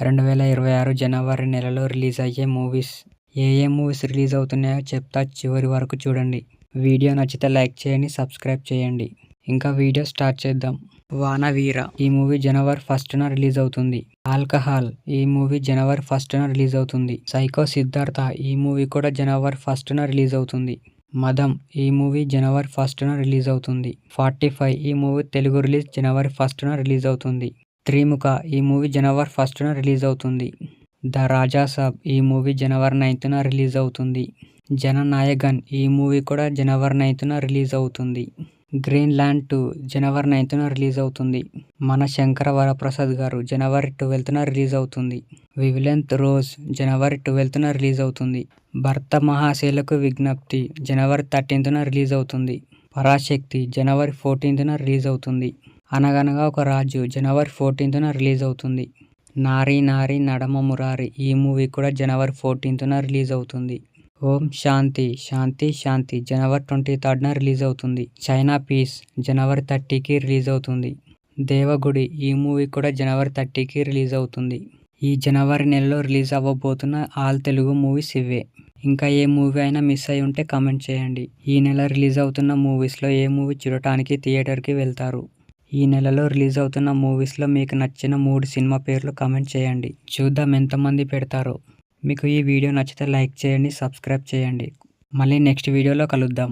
రెండు వేల ఇరవై ఆరు జనవరి నెలలో రిలీజ్ అయ్యే మూవీస్ ఏ ఏ మూవీస్ రిలీజ్ అవుతున్నాయో చెప్తా చివరి వరకు చూడండి. వీడియో నచ్చితే లైక్ చేయండి సబ్స్క్రైబ్ చేయండి. ఇంకా వీడియో స్టార్ట్ చేద్దాం. వానవీర. ఈ మూవీ జనవరి ఫస్ట్న రిలీజ్ అవుతుంది. ఆల్కహాల్. ఈ మూవీ జనవరి ఫస్ట్న రిలీజ్ అవుతుంది. సైకో సిద్ధార్థ. ఈ మూవీ కూడా జనవరి ఫస్ట్న రిలీజ్ అవుతుంది. మదం. ఈ మూవీ జనవరి ఫస్ట్న రిలీజ్ అవుతుంది. Forty five. ఈ మూవీ తెలుగు రిలీజ్ జనవరి ఫస్ట్న రిలీజ్ అవుతుంది. త్రిముఖ. ఈ మూవీ జనవరి ఫస్ట్న రిలీజ్ అవుతుంది. ద రాజా సాబ్ ఈ మూవీ జనవరి నైన్త్న రిలీజ్ అవుతుంది. జననాయగన్ ఈ మూవీ కూడా జనవరి నైన్త్న రిలీజ్ అవుతుంది. గ్రీన్ ల్యాండ్ టూ జనవరి నైన్త్న రిలీజ్ అవుతుంది. మన శంకర వరప్రసాద్ గారు జనవరి ట్వెల్త్న రిలీజ్ అవుతుంది. వివిలెంత్ రోజ్ జనవరి ట్వెల్త్న రిలీజ్ అవుతుంది. భర్త మహాశీలకు విజ్ఞప్తి జనవరి థర్టీన్త్న రిలీజ్ అవుతుంది. పరాశక్తి జనవరి ఫోర్టీన్త్న రిలీజ్ అవుతుంది. అనగనగా ఒక రాజు జనవరి ఫోర్టీన్త్న రిలీజ్ అవుతుంది. నారీ నారీ నడమ మురారి ఈ మూవీ కూడా జనవరి ఫోర్టీన్త్న రిలీజ్ అవుతుంది. ఓం శాంతి శాంతి శాంతి జనవరి ట్వంటీ థర్డ్న రిలీజ్ అవుతుంది. చైనా పీస్ జనవరి థర్టీకి రిలీజ్ అవుతుంది. దేవగుడి ఈ మూవీ కూడా జనవరి థర్టీకి రిలీజ్ అవుతుంది. ఈ జనవరి నెలలో రిలీజ్ అవ్వబోతున్న ఆల్ తెలుగు మూవీస్ ఇవే ఇంకా ఏ మూవీ అయినా మిస్ అయి ఉంటే కమెంట్ చేయండి. ఈ నెల రిలీజ్ అవుతున్న మూవీస్లో ఏ మూవీ చూడటానికి థియేటర్కి వెళ్తారు? ఈ నెలలో రిలీజ్ అవుతున్న మూవీస్లో మీకు నచ్చిన మూడు సినిమా పేర్లు కామెంట్ చేయండి. చూద్దాం ఎంతమంది పెడతారో. మీకు ఈ వీడియో నచ్చితే లైక్ చేయండి సబ్స్క్రైబ్ చేయండి. మళ్ళీ నెక్స్ట్ వీడియోలో కలుద్దాం.